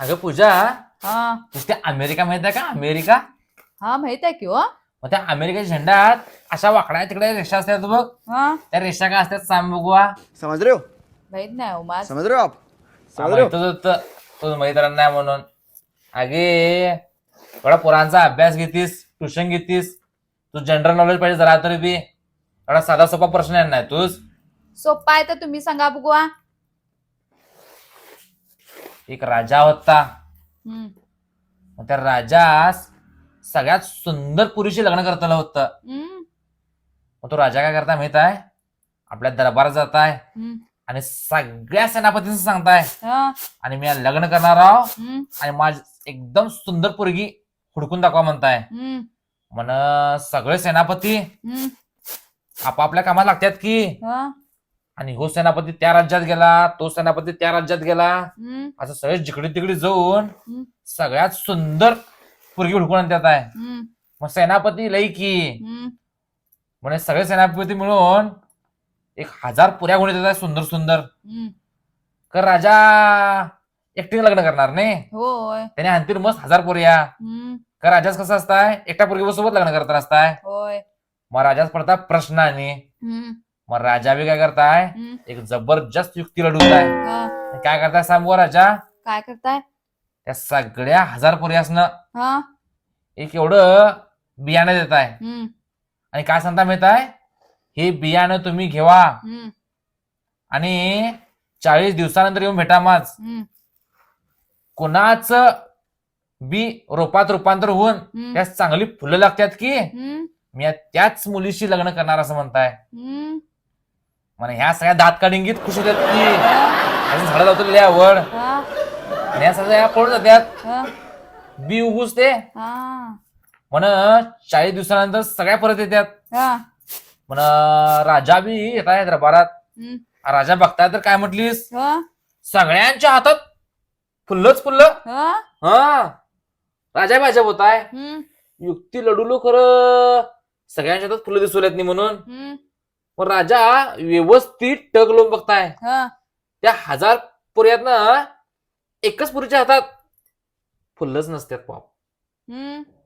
अगं पूजा हा. अमेरिका माहीत आहे का? अमेरिका. हा माहीत आहे की हो. मग त्या अमेरिकेच्या झेंड्यात अशा वाकड्या तिकडे रेषा असतात बघ. हा. त्या रेषा काय असतात सांग बघूया समझ रहे हो. माहीत नाही हो माझ समझ रहे हो आप. समझ रहे हो. माहितच होतं. तुझं मैत्रीण नाही म्हणून. अगे एवढा पोरांचा अभ्यास घेतीस ट्युशन घेतीस तू जनरल नॉलेज पाहिजे जरा तरी बी. एवढा साधा सोपा प्रश्न आहे नाही तूच. सोपा आहे तर तुम्ही सांगा बघूया एक राजा होता. हम्म, मग त्या राजास सगळ्यात सुंदर पुरीशी लग्न करताना होतं. हम्म, मग तो राजा काय करताय माहीत आहे? आपल्या दरबारात जात आहे हम्म, आणि सगळ्या सेनापतींचं सांगताय. हा, आणि मी आज लग्न करणार आहो. हम्म, आणि माझ एकदम सुंदर पोरगी हुडकून दाखवा म्हणताय. हम्म, म्हण सगळे सेनापती हम्म, आपापल्या कामात लागतात की? हा, आणि हो सेनापती त्या राज्यात गेला तो सेनापती त्या राज्यात गेला. हम्म, असं सगळे जिकडे तिकडे जाऊन हम्म. सगळ्यात सुंदर पोरगी हुडकून आणतात आहे. हम्म, मग सेनापती लई की हम्म, म्हणजे सगळे सेनापती मिळून एक हजार पुऱ्या गुण येतात आहे सुंदर सुंदर. हम्म. कर राजा एकटीने लग्न करणार नाही होय. त्याने आणतील मस्त हजार पोऱ्या. हम्म, का राजाच कसं असताय? एकट्या पोरगी सोबत लग्न करत असताय? होय. मग राजाच पडता प्रश्न आणि. हम्म, मग राजा बी काय करताय? हम्म, एक जबरदस्त युक्ती लढवताय. हा. काय करताय सांग बुवा राजा? काय करताय? त्या सगळ्या हजार पोऱ्यासनं हा. एक एवढं बियाणं देत आहे हम्म, आणि काय सांगता माहीत आहे हे बियाणं तुम्ही घेवा. हम्म, आणि चाळीस दिवसानंतर येऊन भेटा माझ. हम्म, कोणाच बी रोपात रूपांतर होऊन हम्म, त्यास चांगली फुलं लागतात की? हम्म, मी त्याच मुलीशी लग्न करणार असं म्हणताय. हम्म, मला ह्या सगळ्या दात काढिंगीत खुश होतात की? अजून झाडं लावतो लय आवड. हा, आणि या सगळ्या पळून जात्यात. हा, बी उगूच ते. हा, म्हण चाळीस दिवसानंतर सगळ्या परत येतात हा, म्हण राजा बी येत आहे दरबारात हम्म, राजा बघताय तर काय म्हटलीस? हा, सगळ्यांच्या हातात फुल्लच फुल्ल. हा, हा. राजा भाजप होत आहे हम्म, युक्ती लढुलो खरं. सगळ्यांच्या हातात फुलं दिसू लागत नाही म्हणून. हम्म, मग राजा व्यवस्थित टक लावून बघताय. हा, त्या हजार पुऱ्यातनं एकच पुरीच्या हातात फुल्लच नसतात पाप.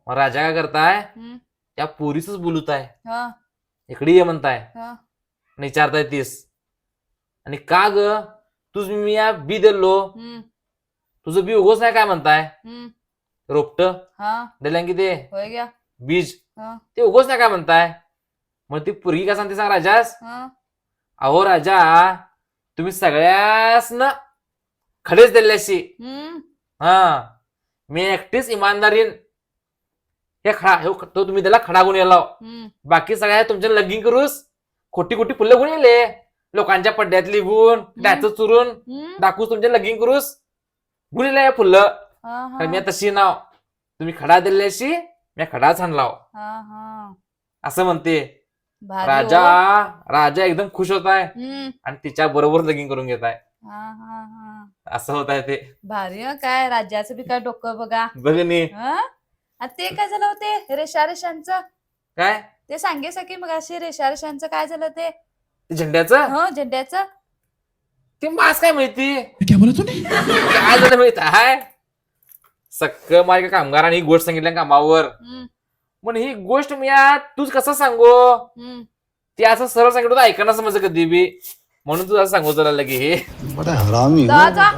मग राजा काय करताय? त्या पोरीच बोलत आहे हा, इकडे ये म्हणताय. हा, आणि विचारताय तीस. आणि का ग? तुझ मी या बी दिलो तुझं बी उगोच नाही काय म्हणताय? रोपट. हा, दिल्या की ते बीज. ते उगोच नाही काय म्हणताय? मग ती पुरगी काय सांगते सांग राजास? हा, अहो राजा तुम्ही सगळ्यास ना खडेच दिल्याशी हम्म, हा. मी एकटीच इमानदारीन हे खडा तो तुम्ही त्याला खडा गुण हम्म, बाकी सगळ्या तुमच्या लगीन करूस. खोटी खोटी फुलं गुण येले लोकांच्या पड्ड्यातली गुण त्याच चुरून हम्म, दाखवूस तुमच्या लगीन करूस. गुण येले फुलं. हा, मी तशी नाव. तुम्ही खडा दिल्याशी मी खडाच हाणलाव हा, हा. असं म्हणते. भारी राजा हो. राजा एकदम खुश होत आहे हम्म, आणि तिच्या बरोबर लगीन करून घेत आहे हा, हा, हा. असं होत आहे ते. भारी हं, काय राज्याचं बी काय डोकं बघा. बघनी हं? आणि ते काय झालं होते? रेषा रेषांचं काय? ते सांगे सकी मग अशी रेषा रेषांचं काय झालं ते ते झेंड्याचं? हो झेंड्याचं. ते मास काय माहिती? क्या बोला तूने काय झालं माहीत आहे? सक्क माझ्या कामगारांनी ही गोष्ट सांगितल्या कामावर. हम्म, पण ही गोष्ट मी तूच कसं सांगू. ती असं सरळ सांगितलं होतं ऐकणं समज कधी बी. म्हणून तू असं सांगू तुला लगे हे. बड़ा हरामी. जा जा